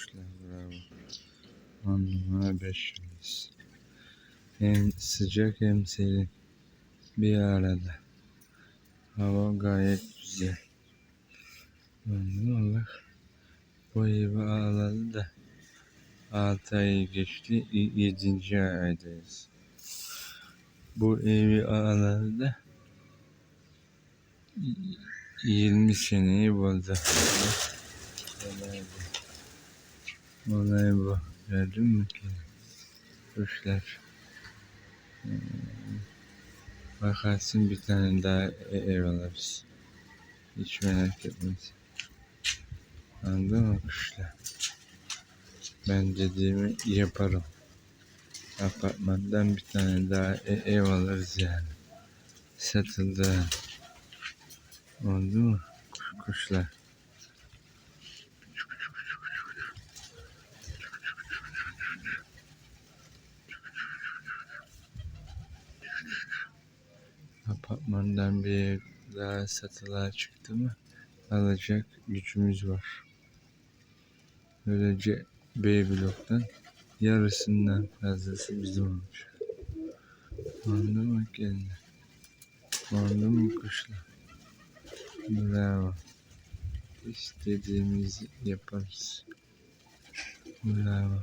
kuşlar bravo. On numara beş yıldız. Hem sıcak hem serin. Bir arada. Hava gayet güzel. Mı bak. Bu evi alalı da 6 ay geçti. 7. aydayız. Bu evi alalı da 20 seneyi buldu. Olay bu. Gördün mü ki? Kuşlar. Hmm. Bakarsın bir tane daha e- ev alırız. Hiç merak etme. Anladın mı kuşlar? Ben dediğimi yaparım. Apartmandan bir tane daha e- ev alırız yani. Satıldı. Oldu mu? Kuşlar. Apartmandan bir daha satılığa çıktı mı alacak gücümüz var. Böylece B bloktan yarısından fazlası bizim olacak. Anladın mı kendini? Anladın mı kuşlar? Bravo. İstediğimizi yaparız. Bravo.